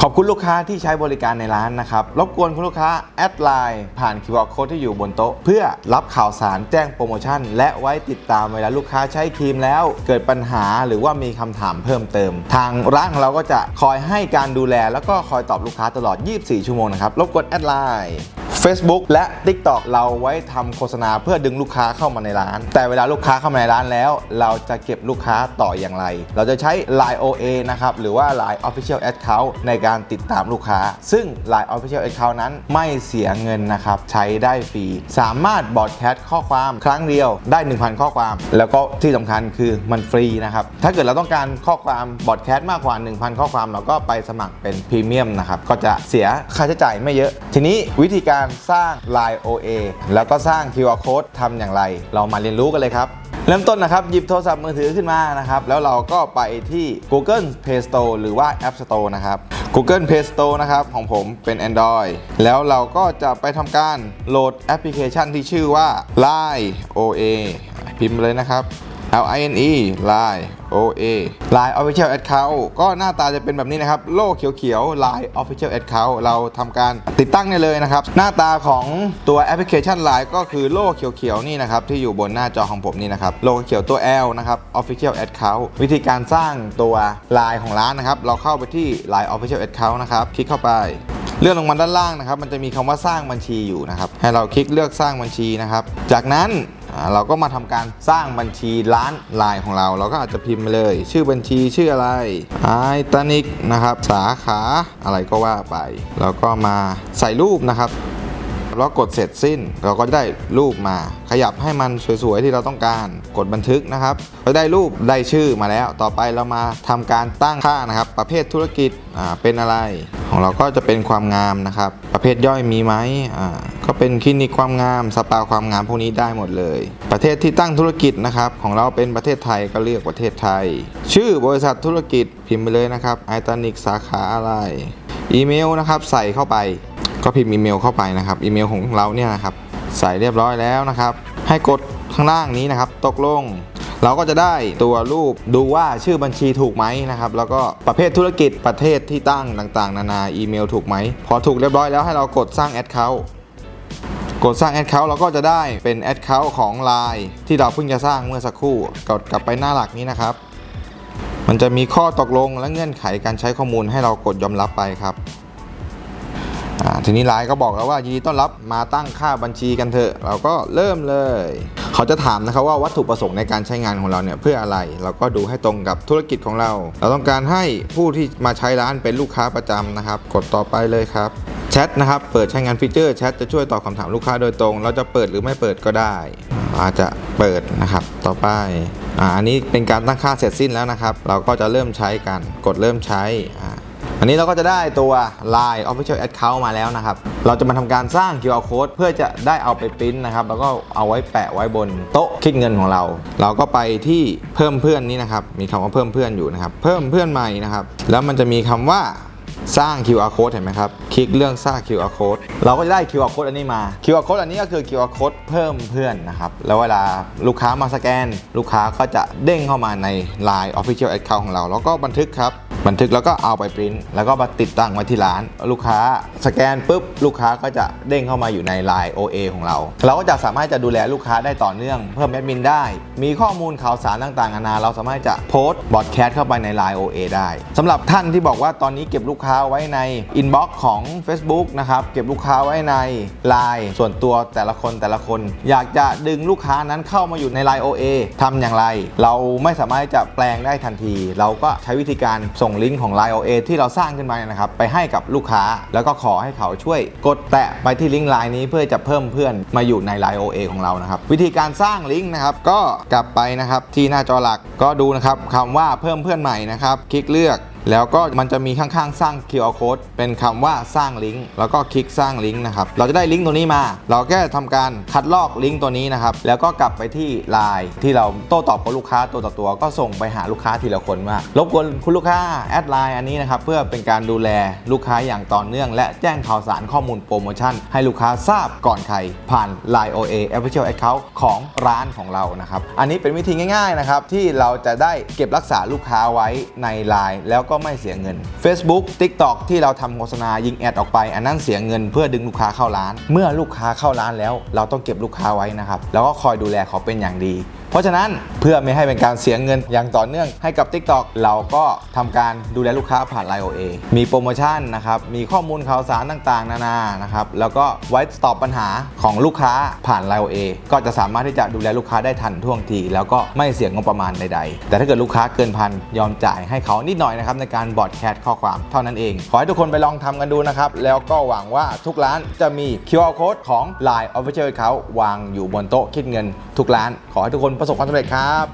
ขอบคุณลูกค้าที่ใช้บริการในร้านนะครับ รบกวนคุณลูกค้า แอดไลน์ผ่านคิวอาร์โค้ดที่อยู่บนโต๊ะ เพื่อรับข่าวสารแจ้งโปรโมชั่น และไว้ติดตามเวลาลูกค้าใช้ครีมแล้ว เกิดปัญหาหรือว่ามีคำถามเพิ่มเติม ทางร้านของเราก็จะคอยให้การดูแล แล้วก็คอยตอบลูกค้าตลอด 24 ชั่วโมงนะครับ รบกวนแอดไลน์ Facebook และ TikTok เราไว้ทำโฆษณาเพื่อดึงลูกค้าเข้ามาในร้าน แต่เวลาลูกค้าเข้ามาในร้านแล้ว เราจะเก็บลูกค้าต่ออย่างไร เราจะใช้ Line OA นะครับหรือว่า Line Official Account ในการติดตามลูกค้า ซึ่ง Line Official Account นั้นไม่เสียเงินนะครับใช้ได้ฟรี สามารถบอดแคสต์ข้อความครั้งเดียวได้ 1,000 ข้อความ แล้วก็ที่สำคัญคือมันฟรีนะครับถ้าเกิดเราต้องการข้อความบอดแคสต์มากกว่า 1,000 ข้อความเราก็ไปสมัครเป็นพรีเมียมนะครับก็จะเสียค่าใช้จ่ายไม่เยอะ ทีนี้วิธีการสร้าง Line OA แล้วก็สร้าง QR Code ทำอย่างไร เรามาเรียนรู้กันเลยครับ เริ่มต้นนะครับ หยิบโทรศัพท์มือถือขึ้นมานะครับ แล้วเราก็ไปที่ Google Play Store หรือว่า App Store นะครับ Google Play Store นะครับของผมเป็น Android แล้วเราก็จะไปทำการโหลดแอปพลิเคชันที่ชื่อว่า Line OA พิมพ์เลยนะครับ L I N E Line O A Line Official Account ก็หน้าตาจะเป็นแบบนี้นะครับ โล่เขียวๆ Line Official Account เราทำการติดตั้งได้เลยนะครับ หน้าตาของตัวแอปพลิเคชัน Line ก็คือโล่เขียวๆ นี่นะครับ ที่อยู่บนหน้าจอของผมนี่นะครับ โล่เขียวตัว L นะครับ Official Account วิธีการสร้างตัว Line ของร้านนะครับ เราเข้าไปที่ Line Official Account นะครับ คลิกเข้าไปเลื่อนลงมาด้านล่างนะครับ มันจะมีคำว่าสร้างบัญชีอยู่นะครับ ให้เราคลิกเลือกสร้างบัญชีนะครับ จากนั้น เราก็มาทำการสร้างบัญชีร้านไลน์ของเรา เราก็อาจจะพิมพ์ไปเลย ชื่อบัญชีชื่ออะไรไอตานิกนะครับ สาขาอะไรก็ว่าไป แล้วก็มาใส่รูปนะครับ แล้วกดเสร็จสิ้น เราก็จะได้รูปมา ขยับให้มันสวยๆที่เราต้องการกดบันทึกนะครับก็ได้รูปได้ชื่อมาแล้ว ต่อไปเรามาทำการตั้งค่านะครับ ประเภทธุรกิจเป็นอะไร ของเราก็จะเป็นความงามนะครับ ประเภทย่อยมีไหมก็เป็นคลินิกความงามสปาความงามพวกนี้ได้หมดเลย ประเทศที่ตั้งธุรกิจนะครับ ของเราเป็นประเทศไทยก็เรียกประเทศไทย ชื่อบริษัทธุรกิจพิมพ์ไปเลยนะครับไอตานิกสาขาอะไร อีเมลนะครับใส่เข้าไป ก็พิมพ์อีเมลเข้าไปนะครับอีเมลของเราเนี่ยนะครับใส่เรียบร้อยแล้วนะครับ ให้กดข้างล่างนี้นะครับ ตกลง เราก็จะได้ตัวรูปดูว่าชื่อบัญชีถูกไหมนะครับ แล้วก็ประเภทธุรกิจประเทศที่ตั้งต่างๆ นานาอีเมลถูกไหม พอถูกเรียบร้อยแล้วให้เรากดสร้างแอดเคาท์กดสร้างแอดเคาท์เราก็จะได้เป็นแอดเคาท์ของ Line ที่เราเพิ่งจะสร้างเมื่อสักครู่กดกลับไปหน้าหลักนี้นะครับ มันจะมีข้อตกลงและเงื่อนไขการใช้ข้อมูลให้เรากดยอมรับไปครับ ทีนี้ไลน์ก็บอกแล้วว่ายินดีต้อนรับมาตั้งค่าบัญชีกันเถอะ เราก็เริ่มเลย เขาจะถามนะครับว่าวัตถุประสงค์ในการใช้งานของเราเนี่ยเพื่ออะไร เราก็ดูให้ตรงกับธุรกิจของเรา เราต้องการให้ผู้ที่มาใช้ร้านเป็นลูกค้าประจำนะครับ กดต่อไปเลยครับแชทนะครับเปิดใช้งานฟีเจอร์แชทจะช่วยตอบคำถามลูกค้าโดยตรง เราจะเปิดหรือไม่เปิดก็ได้ อาจจะเปิดนะครับต่อไปอ,อันนี้เป็นการตั้งค่าเสร็จสิ้นแล้วนะครับ เราก็จะเริ่มใช้กัน กดเริ่มใช้ อันนี้เราก็จะได้ตัว Line Official Account มาแล้วนะครับ เราจะมาทำการสร้าง QR Code เพื่อจะได้เอาไปปริ้นนะครับ แล้วก็เอาไว้แปะไว้บนโต๊ะคิดเงินของเรา เราก็ไปที่เพิ่มเพื่อนนี้นะครับ มีคำว่าเพิ่มเพื่อนอยู่นะครับ เพิ่มเพื่อนใหม่นะครับ แล้วมันจะมีคำว่าสร้าง QR Code เห็นไหมครับ คลิกเรื่องสร้าง QR Code เราก็จะได้ QR Code อันนี้มา QR Code อันนี้ก็คือ QR Code เพิ่มเพื่อนนะครับ แล้วเวลาลูกค้ามาสแกน ลูกค้าก็จะเด้งเข้ามาใน Line Official Account ของเรา แล้วก็บันทึกครับ บันทึกแล้วก็เอาไปปริ้นแล้วก็มาติดตั้งไว้ที่ร้าน ลูกค้าสแกนปุ๊บลูกค้าก็จะเด้งเข้ามาอยู่ใน Line OA ของเรา เราก็จะสามารถจะดูแลลูกค้าได้ต่อเนื่อง เพิ่มแอดมินได้ มีข้อมูลข่าวสารต่างๆนานาเราสามารถจะโพสต์บอดแคสต์เข้าไปใน Line OA ได้สำหรับท่านที่บอกว่าตอนนี้เก็บลูกค้าไว้ในอินบ็อกซ์ของ Facebook นะครับเก็บลูกค้าไว้ใน Line ส่วนตัวแต่ละคนแต่ละคน อยากจะดึงลูกค้านั้นเข้ามาอยู่ใน Line OA ทำอย่างไร เราไม่สามารถจะแปลงได้ทันที เราก็ใช้วิธีการส่งลิงก์ของ Line OA ที่เราสร้างขึ้นมาเนี่ยนะครับไปให้กับลูกค้า แล้วก็ขอให้เขาช่วยกดแตะไปที่ลิงก์ไลน์นี้เพื่อจะเพิ่มเพื่อนมาอยู่ใน Line OA ของเรานะครับวิธีการสร้างลิงก์นะครับก็กลับไปนะครับที่หน้าจอหลักก็ดูนะครับคำว่าเพิ่มเพื่อนใหม่นะครับ คลิกเลือก แล้วก็มันจะมีข้างๆ สร้าง QR code เป็นคำว่าสร้างลิงก์แล้วก็คลิกสร้างลิงก์นะครับ เราจะได้ลิงก์ตัวนี้มา เราแค่ทำการคัดลอกลิงก์ตัวนี้นะครับ แล้วก็กลับไปที่ Line ที่เราโต้ตอบกับลูกค้าตัวต่อตัว ก็ส่งไปหาลูกค้าทีละคนว่ารบกวนคุณลูกค้าแอดไลน์อันนี้นะครับ เพื่อเป็นการดูแลลูกค้าอย่างต่อเนื่อง และแจ้งข่าวสารข้อมูลโปรโมชั่น ให้ลูกค้าทราบก่อนใครผ่าน Line OA Official Account ของร้านของเรานะครับ อันนี้เป็นวิธีง่าย ๆนะครับที่เราจะได้เก็บรักษาลูกค้าไว้ใน Line แล้วก็ก็ไม่เสียเงิน Facebook TikTok ที่เราทำโฆษณายิงแอดออกไป อันนั้นเสียเงินเพื่อดึงลูกค้าเข้าร้าน เมื่อลูกค้าเข้าร้านแล้ว เราต้องเก็บลูกค้าไว้นะครับแล้วก็คอยดูแลเขาเป็นอย่างดี เพราะฉะนั้นเพื่อไม่ให้เป็นการเสียเงินอย่างต่อเนื่องให้กับ TikTok เราก็ทำการดูแลลูกค้าผ่าน Line OA มีโปรโมชั่นนะครับ มีข้อมูลข่าวสารต่างๆ นานานะครับ แล้วก็ไว้ตอบปัญหาของลูกค้าผ่าน Line OA ก็จะสามารถที่จะดูแลลูกค้าได้ทันท่วงที แล้วก็ไม่เสียงบประมาณใดๆ แต่ถ้าเกิดลูกค้าเกินพันยอมจ่ายให้เขานิดหน่อยนะครับในการบอดแคสข้อความเท่านั้นเอง ขอให้ทุกคนไปลองทำกันดูนะครับ แล้วก็หวังว่าทุกร้านจะมี QR code ของ Line Official เขาวางอยู่บนโต๊ะคิดเงินทุกร้าน ขอให้ทุกคนประสบความสำเร็จครับ